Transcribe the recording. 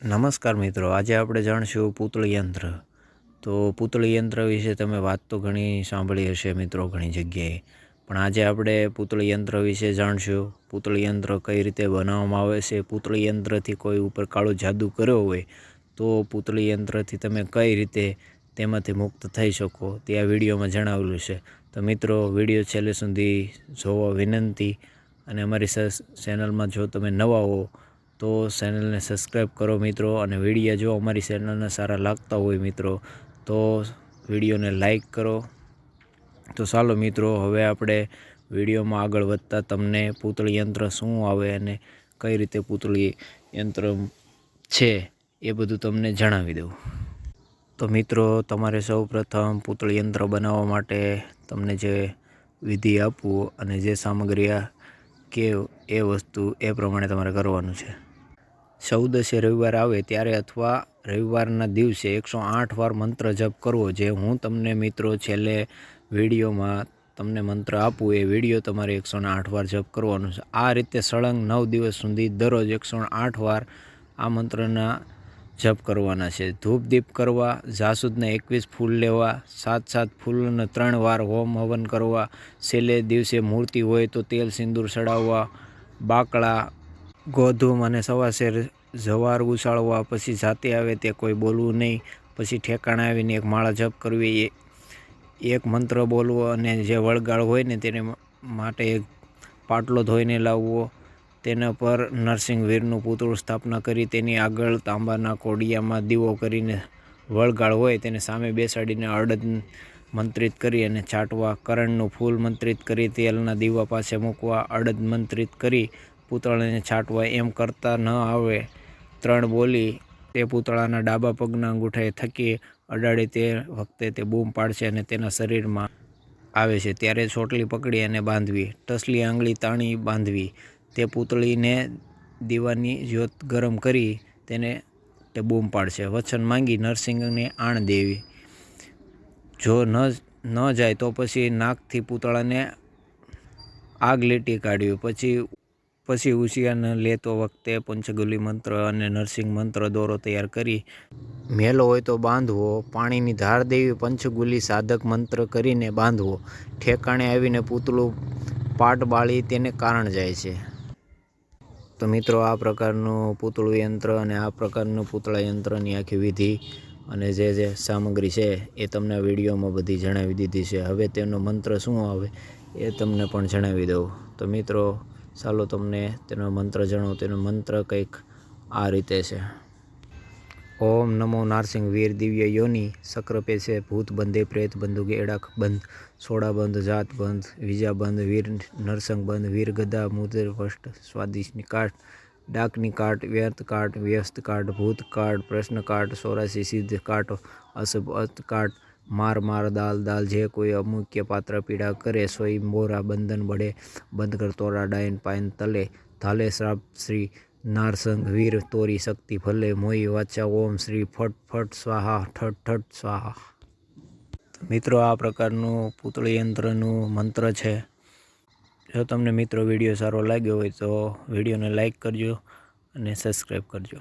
નમસ્કાર મિત્રો, આજે આપણે જાણશું પૂતળી યંત્ર. તો પૂતળી યંત્ર વિશે તમે વાત તો ઘણી સાંભળી હશે મિત્રો ઘણી જગ્યાએ. પણ આજે આપણે પૂતળી યંત્ર વિશે જાણશું. પૂતળી યંત્ર કઈ રીતે બનાવવામાં આવે છે? પૂતળી યંત્રથી કોઈ ઉપર કાળો જાદુ કર્યો હોય, તો પૂતળી યંત્રથી તમે કઈ રીતે તેમાંથી મુક્ત થઈ શકો તે આ વિડીયોમાં જણાવેલું છે. તો મિત્રો, વીડિયો છેલ્લે સુધી જોવા વિનંતી અને અમારી ચેનલમાં જો તમે નવા હો તો ચેનલને સબસ્ક્રાઈબ કરો મિત્રો અને વીડિયો જો અમારી ચેનલને સારા લાગતા હોય મિત્રો, તો વિડીયોને લાઈક કરો. તો ચાલો મિત્રો, હવે આપણે વિડીયોમાં આગળ વધતા તમને પૂતળી યંત્ર શું આવે અને કઈ રીતે પૂતળી યંત્ર છે એ બધું તમને જણાવી દઉં. તો મિત્રો, તમારે સૌ પ્રથમ પૂતળી યંત્ર બનાવવા માટે તમને જે વિધિ આપવું અને જે સામગ્રી કે એ વસ્તુ એ પ્રમાણે તમારે કરવાનું છે. ચૌદસે રવિવાર આવે ત્યારે અથવા રવિવારના દિવસે એકસો આઠ વાર મંત્ર જપ કરવો. જે હું તમને મિત્રો છેલ્લે વિડીયોમાં તમને મંત્ર આપું, એ વીડિયો તમારે એકસો આઠ વાર જપ કરવાનો છે. આ રીતે સળંગ નવ દિવસ સુધી દરરોજ એકસો આઠ વાર આ મંત્રના જપ કરવાના છે. ધૂપ દીપ કરવા, જાસૂદના એકવીસ ફૂલ લેવા, સાત સાત ફૂલને ત્રણ વાર હોમ હવન કરવા, છેલ્લે દિવસે મૂર્તિ હોય તો તેલ સિંદૂર ચડાવવા બાકડા ગોધુમ અને સવાશેર જવાર ઉછાળવા, પછી જાતે આવે તે કોઈ બોલવું નહીં. પછી ઠેકાણે આવીને એક માળા જપ કરવી. એ, એક મંત્ર બોલવો અને જે વળગાળ હોય ને તેને માટે એક પાટલો ધોઈને લાવવો. તેના પર નરસિંહ વીરનું પૂતળું સ્થાપના કરી, તેની આગળ તાંબાના કોડિયામાં દીવો કરીને વળગાળ હોય તેને સામે બેસાડીને અડદ મંત્રિત કરી અને છાંટવા, કરણનું ફૂલ મંત્રિત કરી, તેલના દીવા પાસે મૂકવા, અડદ મંત્રિત કરી પૂતળાને છાંટવા એમ કરતા ન આવે. ત્રણ બોલી તે પૂતળાના ડાબા પગના અંગૂઠાએ થકી અડાડે તે વખતે તે બૂમ પાડશે અને તેના શરીરમાં આવે છે. ત્યારે ચોટલી પકડી અને બાંધવી. ટસલી આંગળી તાણી બાંધવી. તે પૂતળીને દીવાની જ્યોત ગરમ કરી તેને તે બૂમ પાડશે. વચન માંગી નરસિંહને આણ દેવી. જો ન ન જાય તો પછી નાકથી પૂતળાને આગ લીટી કાઢવી. પછી પછી ઉશિયાને લેતો વખતે પંચગુલી મંત્ર અને નરસિંહ મંત્ર દોરો તૈયાર કરી. મેલો હોય તો બાંધવો. પાણીની ધાર દેવી પંચગુલી સાધક મંત્ર કરીને બાંધવો. ઠેકાણે આવીને પૂતળું પાટ બાળી તેને કારણ જાય છે. તો મિત્રો, આ પ્રકારનું પૂતળું યંત્ર અને આ પ્રકારનું પૂતળા યંત્રની આખી વિધિ અને જે જે સામગ્રી છે એ તમને વિડીયોમાં બધી જણાવી દીધી છે. હવે તેનો મંત્ર શું આવે એ તમને પણ જણાવી દઉં. તો મિત્રો ચાલો તમને તેનો મંત્ર જણાવો. તેનો મંત્ર કંઈક આ રીતે છે. ઓમ નમો નારસિંહ વીર દિવ્ય યોની શક્ર પેશે ભૂત બંધે પ્રેત બંધુ ગેડાક બંધ સોડા બંધ જાત બંધ વિજા બંધ વીર નરસંગ બંધ વીર ગદા મુદર વષ્ટ સ્વાદિષ્ટની કાટ ડાકની કાટ વ્યર્થ કાટ વ્યસ્ત કાટ ભૂત કાટ પ્રશ્ન કાટ સોરાસી સિદ્ધ કાટ અસભ કાટ માર માર, દાલ દાલ, જે કોઈ અમુક્ય પાત્ર પીડા કરે સોઈ મોરા બંધન બળે બંધ કર તોરા ડાયન પાયન તલે. ધાલે શ્રાપ શ્રી નારસંગ વીર તોરી શક્તિ ભલે મોઈ વાચા ઓમ શ્રી ફટ ફટ સ્વાહા, ઠટ ઠટ સ્વાહા. મિત્રો, આ પ્રકારનું પૂતળી યંત્રનું મંત્ર છે. જો તમને મિત્રો વીડિયો સારો લાગ્યો હોય તો વિડીયોને લાઈક કરજો અને સબસ્ક્રાઈબ કરજો.